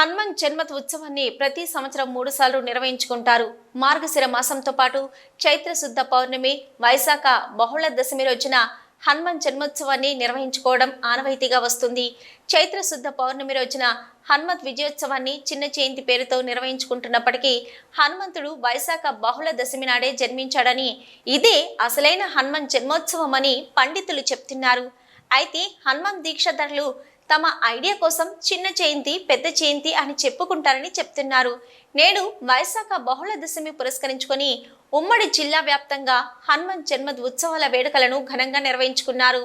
హనుమాన్ జన్మత్ ఉత్సవాన్ని ప్రతి సంవత్సరం మూడు సార్లు నిర్వహించుకుంటారు. మార్గశిర మాసంతో పాటు చైత్ర శుద్ధ పౌర్ణమి వైశాఖ బహుళ దశమి రోజున హనుమాన్ జన్మోత్సవాన్ని నిర్వహించుకోవడం ఆనవాయితీగా వస్తుంది. చైత్రశుద్ధ పౌర్ణమి రోజున హనుమత్ విజయోత్సవాన్ని చిన్న జయంతి పేరుతో నిర్వహించుకుంటున్నప్పటికీ హనుమంతుడు వైశాఖ బహుళ దశమి నాడే జన్మించాడని ఇదే అసలైన హనుమాన్ జన్మోత్సవం అని పండితులు చెప్తున్నారు. అయితే హనుమాన్ దీక్షధరులు తమ ఐడియా కోసం చిన్న జయంతి పెద్ద జయంతి అని చెప్పుకుంటారని చెప్తున్నారు. నేడు వైశాఖ బహుళ దశమి పురస్కరించుకొని ఉమ్మడి జిల్లా వ్యాప్తంగా హనుమాన్ జన్మ ఉత్సవాల వేడుకలను ఘనంగా నిర్వహించుకున్నారు.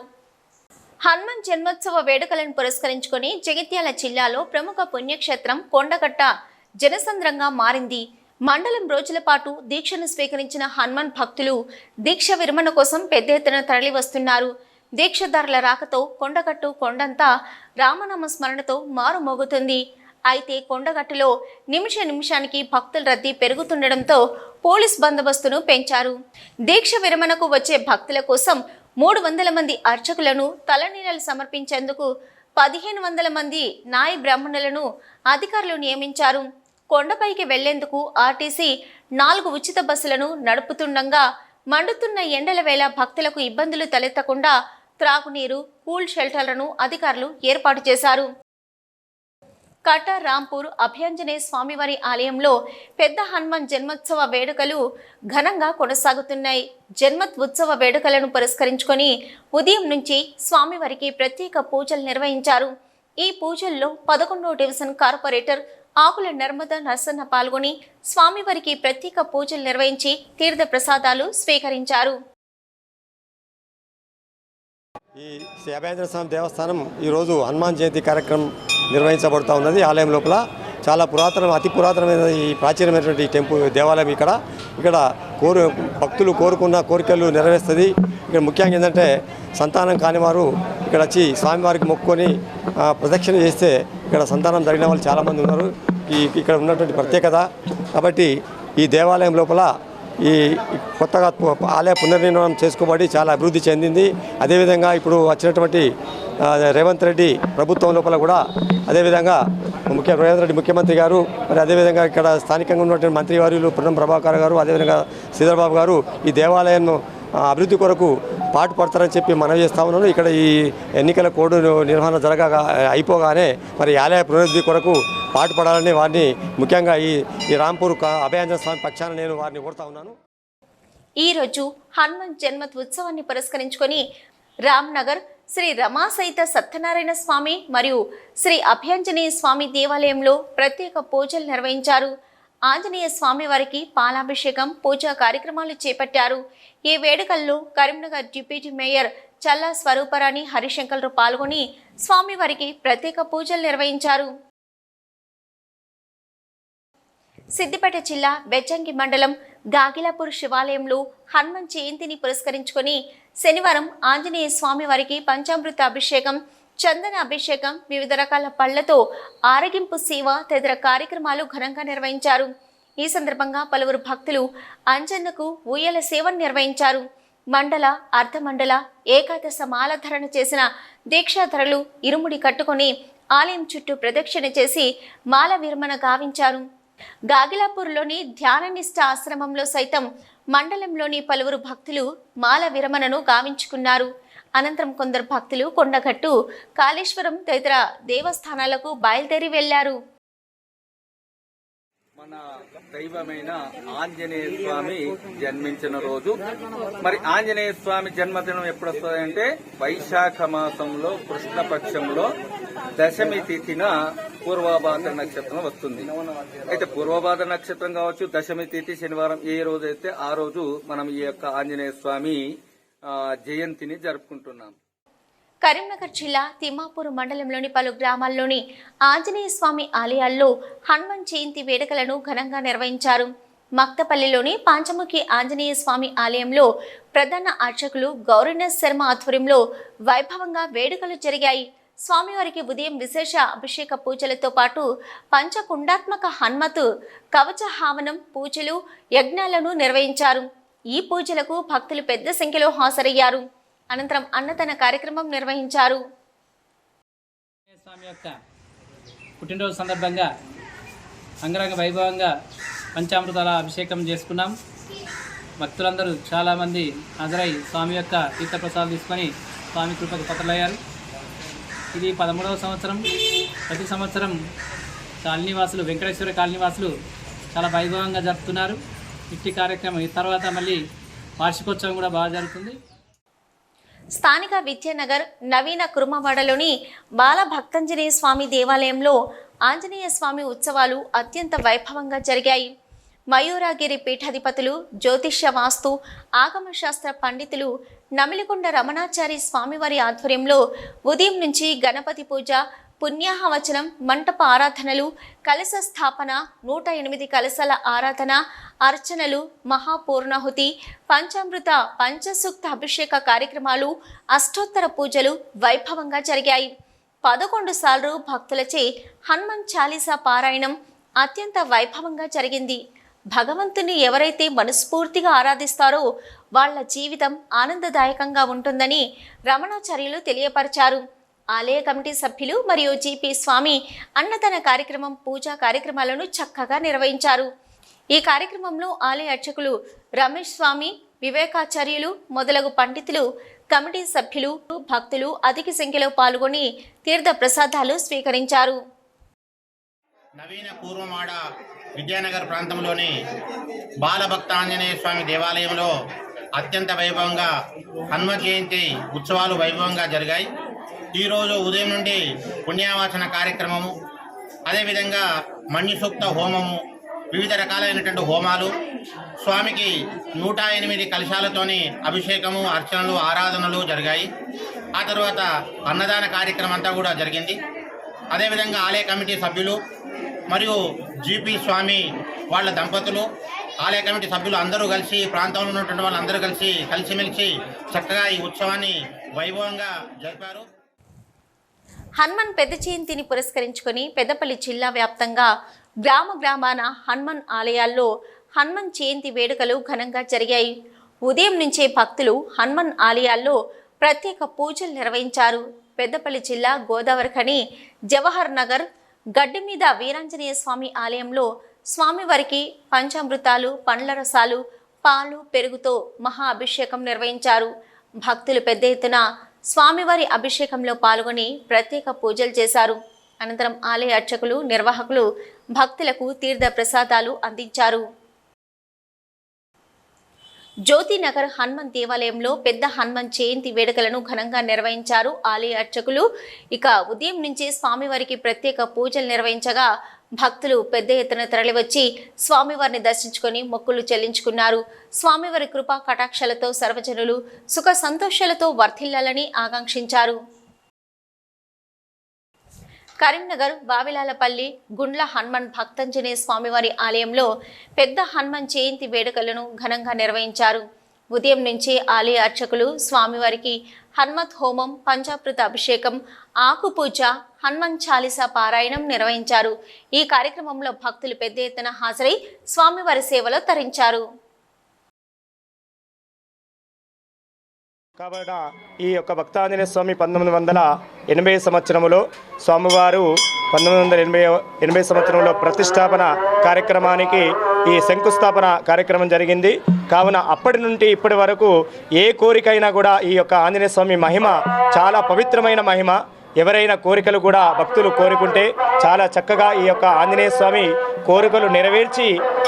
హనుమాన్ జన్మోత్సవ వేడుకలను పురస్కరించుకొని జగిత్యాల జిల్లాలో ప్రముఖ పుణ్యక్షేత్రం కొండగట్ట జనసంద్రంగా మారింది. మండలం రోజుల పాటు దీక్షను స్వీకరించిన హనుమాన్ భక్తులు దీక్ష విరమణ కోసం పెద్ద ఎత్తున తరలి వస్తున్నారు దీక్షదారుల రాకతో కొండగట్టు కొండంతా రామనామ స్మరణతో మారుమోగుతుంది. అయితే కొండగట్టులో నిమిష నిమిషానికి భక్తుల రద్దీ పెరుగుతుండడంతో పోలీస్ బందోబస్తును పెంచారు. దీక్ష విరమణకు వచ్చే భక్తుల కోసం మూడు వందల మంది అర్చకులను తలనీలాలు సమర్పించేందుకు పదిహేను వందల మంది నాయ బ్రాహ్మణులను అధికారులు నియమించారు. కొండపైకి వెళ్ళేందుకు ఆర్టీసీ నాలుగు ఉచిత బస్సులను నడుపుతుండగా మండుతున్న ఎండల వేళ భక్తులకు ఇబ్బందులు తలెత్తకుండా త్రాగునీరు కూల్ షెల్టర్లను అధికారులు ఏర్పాటు చేశారు. కట రాంపూర్ అభ్యంజనేయ స్వామివారి ఆలయంలో పెద్ద హనుమాన్ జన్మోత్సవ వేడుకలు ఘనంగా కొనసాగుతున్నాయి. జన్మత్ ఉత్సవ వేడుకలను పురస్కరించుకొని ఉదయం నుంచి స్వామివారికి ప్రత్యేక పూజలు నిర్వహించారు. ఈ పూజల్లో పదకొండో డివిజన్ కార్పొరేటర్ ఆకుల నర్మద నరసన్న పాల్గొని స్వామివారికి ప్రత్యేక పూజలు నిర్వహించి తీర్థ ప్రసాదాలు స్వీకరించారు. ఈ శ్రీ స్వామి దేవస్థానం ఈరోజు హనుమాన్ జయంతి కార్యక్రమం నిర్వహించబడుతూ ఉన్నది. ఆలయం లోపల చాలా పురాతన అతి పురాతనమైన ఈ ప్రాచీనమైనటువంటి టెంపుల్ దేవాలయం ఇక్కడ. ఇక్కడ కోరు భక్తులు కోరుకున్న కోరికలు నెరవేరుస్తుంది. ఇక్కడ ముఖ్యంగా ఏంటంటే సంతానం కానివారు ఇక్కడ వచ్చి స్వామివారికి మొక్కుకొని ప్రదక్షిణ చేస్తే ఇక్కడ సంతానం జరిగిన వాళ్ళు చాలామంది ఉన్నారు. ఈ ఇక్కడ ఉన్నటువంటి ప్రత్యేకత. కాబట్టి ఈ దేవాలయం లోపల ఈ కొత్తగా ఆలయ పునర్నిర్మాణం చేసుకోబడి చాలా అభివృద్ధి చెందింది. అదేవిధంగా ఇప్పుడు వచ్చినటువంటి రేవంత్ రెడ్డి ప్రభుత్వం లోపల కూడా అదేవిధంగా ముఖ్య రేవంత్ రెడ్డి ముఖ్యమంత్రి గారు మరి అదేవిధంగా ఇక్కడ స్థానికంగా ఉన్నటువంటి మంత్రి వారిలు ప్రభాకర్ గారు అదేవిధంగా శ్రీధర్బాబు గారు ఈ దేవాలయాన్ని అభివృద్ధి కొరకు పాటు పడతారని చెప్పి మనవి చేస్తా ఉన్నాను. ఇక్కడ ఈ ఎన్నికల కోడ్ నిర్వహణ జరగగా అయిపోగానే మరి ఆలయ పునరుద్ధి కొరకు పాటుపడాలని వారిని ముఖ్యంగా ఈ ఈ రాంపూర్ అభయాంజన స్వామి పక్షాన నేను వారిని కోరుతా ఉన్నాను. ఈ రోజు హనుమాన్ జన్మత్ ఉత్సవాన్ని పురస్కరించుకొని రామ్నగర్ శ్రీ రమాసైత సత్యనారాయణ స్వామి మరియు శ్రీ అభ్యంజనేయ స్వామి దేవాలయంలో ప్రత్యేక పూజలు నిర్వహించారు. ఆంజనేయ స్వామివారికి పాలాభిషేకం పూజా కార్యక్రమాలు చేపట్టారు. ఈ వేడుకల్లో కరీంనగర్ డిప్యూటీ మేయర్ చల్లా స్వరూపరాణి హరిశంకర్లు పాల్గొని స్వామివారికి ప్రత్యేక పూజలు నిర్వహించారు. సిద్దిపేట జిల్లా బెచ్చంగి మండలం గాగిలాపూర్ శివాలయంలో హనుమాన్ జయంతిని పురస్కరించుకొని శనివారం ఆంజనేయ స్వామి వారికి పంచామృత అభిషేకం చందన అభిషేకం వివిధ రకాల పళ్ళతో ఆరగింపు సేవ తదితర కార్యక్రమాలు ఘనంగా నిర్వహించారు. ఈ సందర్భంగా పలువురు భక్తులు అంజన్నకు ఊయల సేవను నిర్వహించారు. మండల అర్ధమండల ఏకాదశ మాలధరణ చేసిన దీక్షాధరలు ఇరుముడి కట్టుకొని ఆలయం చుట్టూ ప్రదక్షిణ చేసి మాల విరమణ గావించారు. గాగిలాపూర్లోని ధ్యాననిష్ట ఆశ్రమంలో సైతం మండలంలోని పలువురు భక్తులు మాల విరమణను గావించుకున్నారు. అనంతరం కొందరు భక్తులు కొండగట్టు కాళేశ్వరం తదితర దేవస్థానాలకు బయలుదేరి వెళ్ళారు మన దైవమైన ఆంజనేయ స్వామి జన్మించిన రోజు. మరి ఆంజనేయ స్వామి జన్మదినం ఎప్పుడు వస్తుందంటే వైశాఖ మాసంలో కృష్ణపక్షంలో దశమి తిథిన పూర్వభాద్ర నక్షత్రం వస్తుంది. అయితే పూర్వభాద్ర నక్షత్రం కావచ్చు దశమి తిథి శనివారం ఏ రోజు అయితే ఆ రోజు మనం ఈ యొక్క ఆంజనేయ స్వామి జయంతిని జరుపుకుంటున్నాం. కరీంనగర్ జిల్లా తిమ్మాపూర్ మండలంలోని పలు గ్రామాల్లోని ఆంజనేయ స్వామి ఆలయాల్లో హనుమాన్ జయంతి వేడుకలను ఘనంగా నిర్వహించారు. మక్తపల్లిలోని పాంచముఖి ఆంజనేయ స్వామి ఆలయంలో ప్రధాన అర్చకులు గౌరీనాథ్ శర్మ ఆధ్వర్యంలో వైభవంగా వేడుకలు జరిగాయి. స్వామివారికి ఉదయం విశేష అభిషేక పూజలతో పాటు పంచకుండాత్మక హన్మతు కవచ హావనం పూజలు యజ్ఞాలను నిర్వహించారు. ఈ పూజలకు భక్తులు పెద్ద సంఖ్యలో హాజరయ్యారు. అనంతరం అన్నదాన కార్యక్రమం నిర్వహించారు. స్వామి యొక్క పుట్టినరోజు సందర్భంగా అంగరంగ వైభవంగా పంచామృతాల అభిషేకం చేసుకున్నాం. భక్తులందరూ చాలామంది హాజరై స్వామి యొక్క తీర్థప్రసాదం తీసుకొని స్వామి కృపకు పత్రలయ్యారు. ఇది పదమూడవ సంవత్సరం. ప్రతి సంవత్సరం కాలనీవాసులు వెంకటేశ్వర కాలనీవాసులు చాలా వైభవంగా జరుపుతున్నారు. ఇట్టి కార్యక్రమం. ఈ తర్వాత మళ్ళీ వార్షికోత్సవం కూడా బాగా జరుగుతుంది. స్థానిక విద్యానగర్ నవీన కురుమవాడలోని బాల భక్తంజనేయ స్వామి దేవాలయంలో ఆంజనేయ స్వామి ఉత్సవాలు అత్యంత వైభవంగా జరిగాయి. మయూరాగిరి పీఠాధిపతులు జ్యోతిష్య వాస్తు ఆగమశాస్త్ర పండితులు నమిలికొండ రమణాచారి స్వామివారి ఆధ్వర్యంలో ఉదయం నుంచి గణపతి పూజ పుణ్యాహవచనం మంటప ఆరాధనలు కలశ స్థాపన నూట ఎనిమిది కలశాల ఆరాధన అర్చనలు మహాపూర్ణాహుతి పంచామృత పంచసూక్త అభిషేక కార్యక్రమాలు అష్టోత్తర పూజలు వైభవంగా జరిగాయి. పదకొండు సార్లు భక్తులచే హనుమాన్ చాలీసా పారాయణం అత్యంత వైభవంగా జరిగింది. భగవంతుని ఎవరైతే మనస్ఫూర్తిగా ఆరాధిస్తారో వాళ్ళ జీవితం ఆనందదాయకంగా ఉంటుందని రమణాచార్యులు తెలియపరిచారు. ఆలయ కమిటీ సభ్యులు మరియు జీపీ స్వామి అన్నదాన కార్యక్రమం పూజా కార్యక్రమాలను చక్కగా నిర్వహించారు. ఈ కార్యక్రమంలో ఆలయ అర్చకులు రమేష్ స్వామి వివేకాచార్యులు మొదలగు పండితులు కమిటీ సభ్యులు భక్తులు అధిక సంఖ్యలో పాల్గొని తీర్థ ప్రసాదాలు స్వీకరించారు. నవీన పూర్వమాడ విద్యానగర్ ప్రాంతంలోని బాలభక్త ఆంజనేయ స్వామి దేవాలయంలో అత్యంత వైభవంగా హనుమ జయంతి ఉత్సవాలు వైభవంగా జరిగాయి. ఈరోజు ఉదయం నుండి పుణ్యావాచన కార్యక్రమము అదేవిధంగా మణి హోమము వివిధ రకాలైనటువంటి హోమాలు స్వామికి నూట ఎనిమిది కలశాలతోని అభిషేకము అర్చనలు ఆరాధనలు జరిగాయి. ఆ తర్వాత అన్నదాన కార్యక్రమం అంతా కూడా జరిగింది. అదేవిధంగా ఆలయ కమిటీ సభ్యులు మరియు జీపీ స్వామి వాళ్ళ దంపతులు ఆలయ కమిటీ సభ్యులు అందరూ కలిసి ప్రాంతంలో ఉన్నటువంటి వాళ్ళందరూ కలిసి కలిసిమెలిసి చక్కగా ఈ ఉత్సవాన్ని వైభవంగా జరిపారు. హనుమాన్ పెద్ద జయంతిని పురస్కరించుకొని పెద్దపల్లి జిల్లా వ్యాప్తంగా గ్రామ గ్రామాన హనుమాన్ ఆలయాల్లో హనుమాన్ జయంతి వేడుకలు ఘనంగా జరిగాయి. ఉదయం నుంచే భక్తులు హనుమాన్ ఆలయాల్లో ప్రత్యేక పూజలు నిర్వహించారు. పెద్దపల్లి జిల్లా గోదావరిఖని జవహర్ నగర్ గడ్డి మీద వీరాంజనేయ స్వామి ఆలయంలో స్వామివారికి పంచామృతాలు పండ్ల రసాలు పాలు పెరుగుతో మహా అభిషేకం నిర్వహించారు. భక్తులు పెద్ద ఎత్తున స్వామివారి అభిషేకంలో పాల్గొని ప్రత్యేక పూజలు చేశారు. అనంతరం ఆలయ అర్చకులు నిర్వాహకులు భక్తులకు తీర్థ ప్రసాదాలు అందించారు జ్యోతినగర్ హనుమాన్ దేవాలయంలో పెద్ద హనుమాన్ జయంతి వేడుకలను ఘనంగా నిర్వహించారు ఆలయ అర్చకులు. ఇక ఉదయం నుంచే స్వామివారికి ప్రత్యేక పూజలు నిర్వహించగా భక్తులు పెద్ద ఎత్తున తరలివచ్చి స్వామివారిని దర్శించుకొని మొక్కులు చెల్లించుకున్నారు. స్వామివారి కృపా కటాక్షలతో సర్వజనులు సుఖ సంతోషాలతో వర్ధిల్లాలని ఆకాంక్షించారు. కరీంనగర్ బావిలాలపల్లి గుండ్ల హనుమాన్ భక్తంజనేయ స్వామివారి ఆలయంలో పెద్ద హనుమాన్ జయంతి వేడుకలను ఘనంగా నిర్వహించారు. ఉదయం నుంచి ఆలయ అర్చకులు స్వామివారికి హనుమత్ హోమం పంచామృత అభిషేకం ఆకుపూజ హనుమాన్ చాలీసా పారాయణం నిర్వహించారు. ఈ కార్యక్రమంలో భక్తులు పెద్ద ఎత్తున హాజరై స్వామివారి సేవలో తరించారు. కాబట్టి ఈ యొక్క భక్తాంజనేయ స్వామి పంతొమ్మిది వందల ఎనభై సంవత్సరంలో స్వామివారు పంతొమ్మిది వందల ఎనభై ఎనభై సంవత్సరంలో ప్రతిష్టాపన కార్యక్రమానికి ఈ శంకుస్థాపన కార్యక్రమం జరిగింది. కావున అప్పటి నుండి ఇప్పటి వరకు ఏ కోరికైనా కూడా ఈ యొక్క ఆంజనేయ స్వామి మహిమ చాలా పవిత్రమైన మహిమ. ఎవరైనా కోరికలు కూడా భక్తులు కోరుకుంటే చాలా చక్కగా ఈ యొక్క ఆంజనేయ స్వామి కోరికలు నెరవేర్చి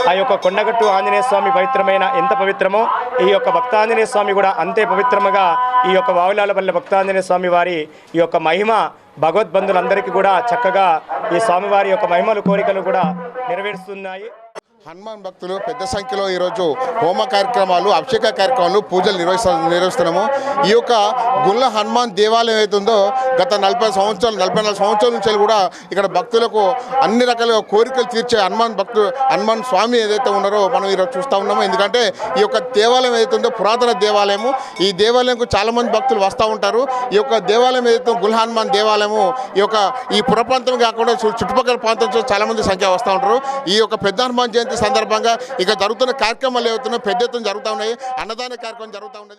ఆ యొక్క కొండగట్టు ఆంజనేయ స్వామి పవిత్రమైన ఎంత పవిత్రమో ఈ యొక్క భక్తాంజనేయ స్వామి కూడా అంతే పవిత్రముగా ఈ యొక్క వావులాలపల్లి భక్తాంజనేయ స్వామి వారి ఈ యొక్క మహిమ భగవద్బంధులందరికీ కూడా చక్కగా ఈ స్వామివారి యొక్క మహిమలు కోరికలు కూడా నెరవేరుస్తున్నాయి. హనుమాన్ భక్తులు పెద్ద సంఖ్యలో ఈరోజు హోమ కార్యక్రమాలు అభిషేక కార్యక్రమాలు పూజలు నిర్వహిస్తా నిర్వహిస్తున్నాము. ఈ యొక్క గుళ్ళ హనుమాన్ దేవాలయం ఏదైతుందో గత నలభై సంవత్సరాలు నలభై నాలుగు సంవత్సరాల నుంచి కూడా ఇక్కడ భక్తులకు అన్ని రకాల కోరికలు తీర్చే హనుమాన్ భక్తులు హనుమాన్ స్వామి ఏదైతే ఉన్నారో మనం ఈరోజు చూస్తూ ఉన్నాము. ఎందుకంటే ఈ యొక్క దేవాలయం ఏదైతే ఉందో పురాతన దేవాలయము. ఈ దేవాలయంకు చాలామంది భక్తులు వస్తూ ఉంటారు. ఈ యొక్క దేవాలయం ఏదైతే గుల్ హనుమాన్ దేవాలయము ఈ యొక్క ఈ పుర ప్రాంతం కాకుండా చుట్టుపక్కల ప్రాంతం నుంచి సంఖ్య వస్తూ ఉంటారు. ఈ యొక్క పెద్ద హనుమాన్ జయంతి సందర్భంగా ఇక జరుగుతున్న కార్యక్రమాలు ఏవైతున్నాయో పెద్ద ఎత్తున జరుగుతూ ఉన్నాయి. అన్నదాన కార్యక్రమం జరుగుతూ ఉన్నది.